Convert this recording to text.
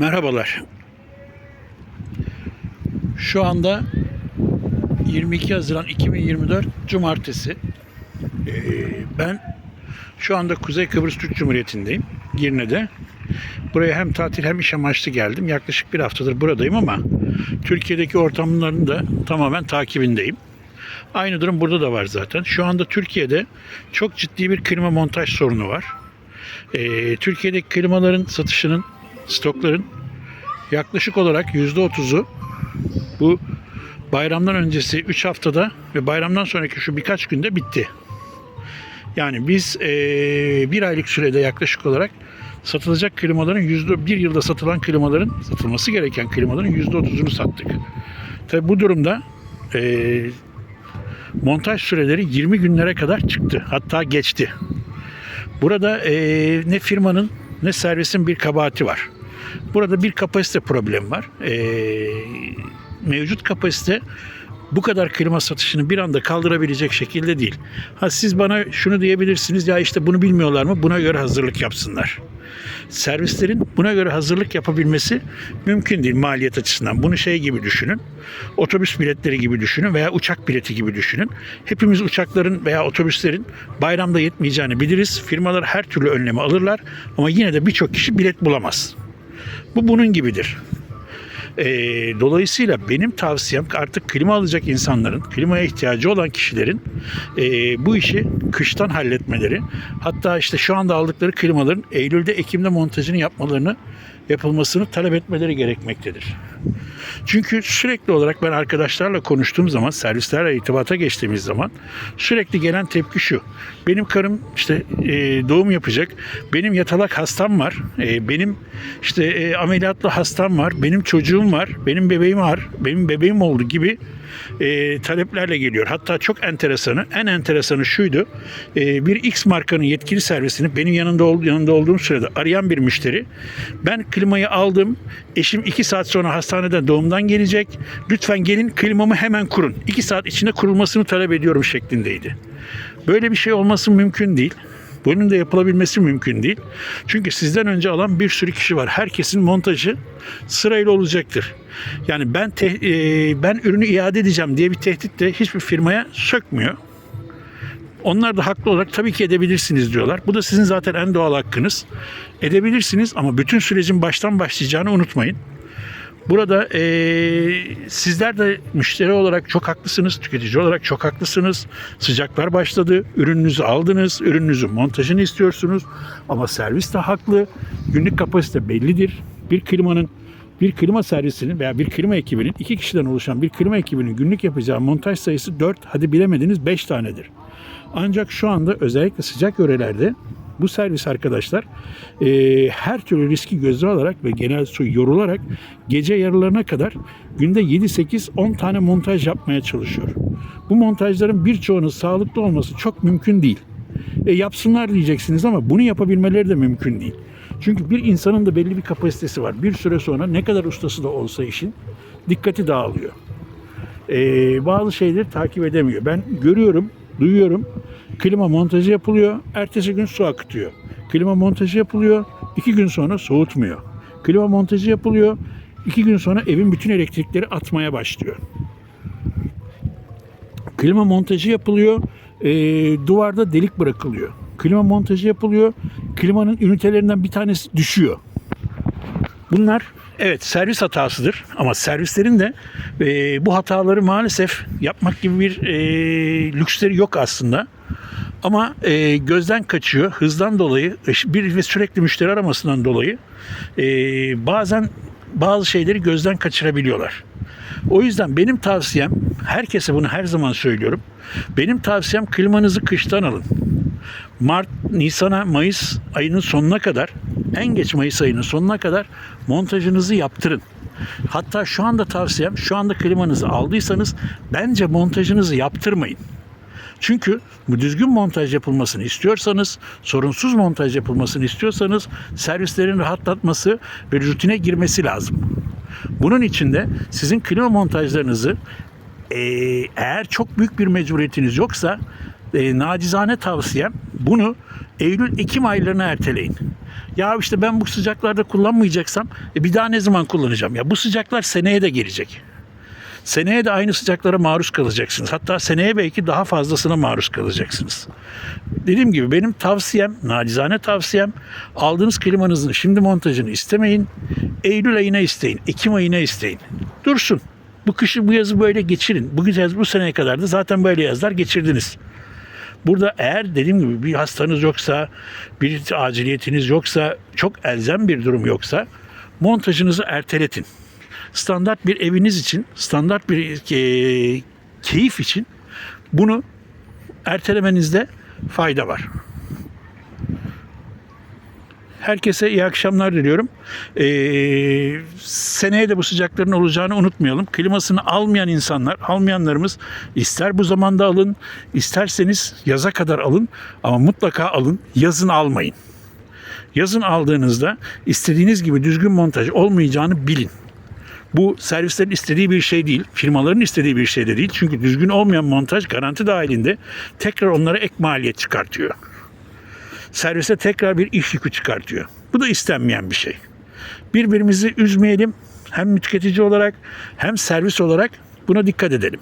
Merhabalar. Şu anda 22 Haziran 2024 Cumartesi. Ee, ben şu anda Kuzey Kıbrıs Türk Cumhuriyeti'ndeyim. Girne'de. Buraya hem tatil hem iş amaçlı geldim. Yaklaşık bir haftadır buradayım ama Türkiye'deki ortamların da tamamen takibindeyim. Aynı durum burada da var zaten. Şu anda Türkiye'de çok ciddi bir klima montaj sorunu var. Ee, Türkiye'deki klimaların satışının, stokların yaklaşık olarak %30'u bu bayramdan öncesi 3 haftada ve bayramdan sonraki şu birkaç günde bitti. Yani biz eee, bir aylık sürede yaklaşık olarak satılacak klimaların yüzde bir yılda satılan klimaların satılması gereken klimaların yüzde otuzunu sattık. Tabi bu durumda eee, montaj süreleri 20 günlere kadar çıktı. Hatta geçti. Burada eee, ne firmanın ne servisin bir kabahati var. Burada bir kapasite problemi var. Eee, mevcut kapasite bu kadar klima satışını bir anda kaldırabilecek şekilde değil. Ha siz bana şunu diyebilirsiniz ya işte bunu bilmiyorlar mı? Buna göre hazırlık yapsınlar. Servislerin buna göre hazırlık yapabilmesi mümkün değil maliyet açısından. Bunu şey gibi düşünün. Otobüs biletleri gibi düşünün veya uçak bileti gibi düşünün. Hepimiz uçakların veya otobüslerin bayramda yetmeyeceğini biliriz. Firmalar her türlü önlemi alırlar ama yine de birçok kişi bilet bulamaz. Bu bunun gibidir. Ee, dolayısıyla benim tavsiyem artık klima alacak insanların, klimaya ihtiyacı olan kişilerin e, bu işi kıştan halletmeleri, hatta işte şu anda aldıkları klimaların Eylül'de, Ekim'de montajını yapmalarını yapılmasını talep etmeleri gerekmektedir. Çünkü sürekli olarak ben arkadaşlarla konuştuğum zaman, servislerle irtibata geçtiğimiz zaman sürekli gelen tepki şu. Benim karım işte e, doğum yapacak. Benim yatalak hastam var. E, benim işte e, ameliyatlı hastam var. Benim çocuğum var. Benim bebeğim var. Benim bebeğim oldu gibi e, taleplerle geliyor. Hatta çok enteresanı, en enteresanı şuydu. E, bir X markanın yetkili servisini benim yanında, ol, yanında olduğum sürede arayan bir müşteri. Ben klimayı aldım. Eşim 2 saat sonra hastaneden doğumdan gelecek. Lütfen gelin klimamı hemen kurun. 2 saat içinde kurulmasını talep ediyorum şeklindeydi. Böyle bir şey olması mümkün değil. Bunun da yapılabilmesi mümkün değil. Çünkü sizden önce alan bir sürü kişi var. Herkesin montajı sırayla olacaktır. Yani ben te- e, ben ürünü iade edeceğim diye bir tehdit de hiçbir firmaya sökmüyor. Onlar da haklı olarak tabii ki edebilirsiniz diyorlar. Bu da sizin zaten en doğal hakkınız. Edebilirsiniz ama bütün sürecin baştan başlayacağını unutmayın. Burada eee, sizler de müşteri olarak çok haklısınız, tüketici olarak çok haklısınız. Sıcaklar başladı, ürününüzü aldınız, ürününüzün montajını istiyorsunuz. Ama servis de haklı, günlük kapasite bellidir. Bir klimanın bir klima servisinin veya bir klima ekibinin iki kişiden oluşan bir klima ekibinin günlük yapacağı montaj sayısı 4 hadi bilemediniz 5 tanedir. Ancak şu anda özellikle sıcak yörelerde bu servis arkadaşlar e, her türlü riski göze alarak ve genel su yorularak gece yarılarına kadar günde 7-8-10 tane montaj yapmaya çalışıyor. Bu montajların birçoğunun sağlıklı olması çok mümkün değil. E, yapsınlar diyeceksiniz ama bunu yapabilmeleri de mümkün değil. Çünkü bir insanın da belli bir kapasitesi var. Bir süre sonra ne kadar ustası da olsa işin dikkati dağılıyor. Ee, bazı şeyleri takip edemiyor. Ben görüyorum, duyuyorum. Klima montajı yapılıyor, ertesi gün su akıtıyor. Klima montajı yapılıyor, iki gün sonra soğutmuyor. Klima montajı yapılıyor, iki gün sonra evin bütün elektrikleri atmaya başlıyor. Klima montajı yapılıyor, e, duvarda delik bırakılıyor. Klima montajı yapılıyor, klimanın ünitelerinden bir tanesi düşüyor. Bunlar evet servis hatasıdır ama servislerin de e, bu hataları maalesef yapmak gibi bir e, lüksleri yok aslında. Ama e, gözden kaçıyor hızdan dolayı e, bir ve sürekli müşteri aramasından dolayı e, bazen bazı şeyleri gözden kaçırabiliyorlar. O yüzden benim tavsiyem herkese bunu her zaman söylüyorum. Benim tavsiyem klimanızı kıştan alın. Mart, Nisan'a, Mayıs ayının sonuna kadar, en geç Mayıs ayının sonuna kadar montajınızı yaptırın. Hatta şu anda tavsiyem, şu anda klimanızı aldıysanız bence montajınızı yaptırmayın. Çünkü bu düzgün montaj yapılmasını istiyorsanız, sorunsuz montaj yapılmasını istiyorsanız servislerin rahatlatması ve rutine girmesi lazım. Bunun için de sizin klima montajlarınızı eğer çok büyük bir mecburiyetiniz yoksa e, nacizane tavsiyem bunu Eylül-Ekim aylarını erteleyin. Ya işte ben bu sıcaklarda kullanmayacaksam e bir daha ne zaman kullanacağım? Ya bu sıcaklar seneye de gelecek. Seneye de aynı sıcaklara maruz kalacaksınız. Hatta seneye belki daha fazlasına maruz kalacaksınız. Dediğim gibi benim tavsiyem, nacizane tavsiyem aldığınız klimanızın şimdi montajını istemeyin. Eylül ayına isteyin, Ekim ayına isteyin. Dursun. Bu kışı bu yazı böyle geçirin. Bu yaz bu seneye kadar da zaten böyle yazlar geçirdiniz. Burada eğer dediğim gibi bir hastanız yoksa, bir aciliyetiniz yoksa, çok elzem bir durum yoksa montajınızı erteletin. Standart bir eviniz için, standart bir e, keyif için bunu ertelemenizde fayda var. Herkese iyi akşamlar diliyorum. Ee, seneye de bu sıcakların olacağını unutmayalım. Klimasını almayan insanlar, almayanlarımız ister bu zamanda alın, isterseniz yaza kadar alın ama mutlaka alın. Yazın almayın. Yazın aldığınızda istediğiniz gibi düzgün montaj olmayacağını bilin. Bu servislerin istediği bir şey değil, firmaların istediği bir şey de değil. Çünkü düzgün olmayan montaj garanti dahilinde tekrar onlara ek maliyet çıkartıyor servise tekrar bir iş yükü çıkartıyor. Bu da istenmeyen bir şey. Birbirimizi üzmeyelim. Hem tüketici olarak hem servis olarak buna dikkat edelim.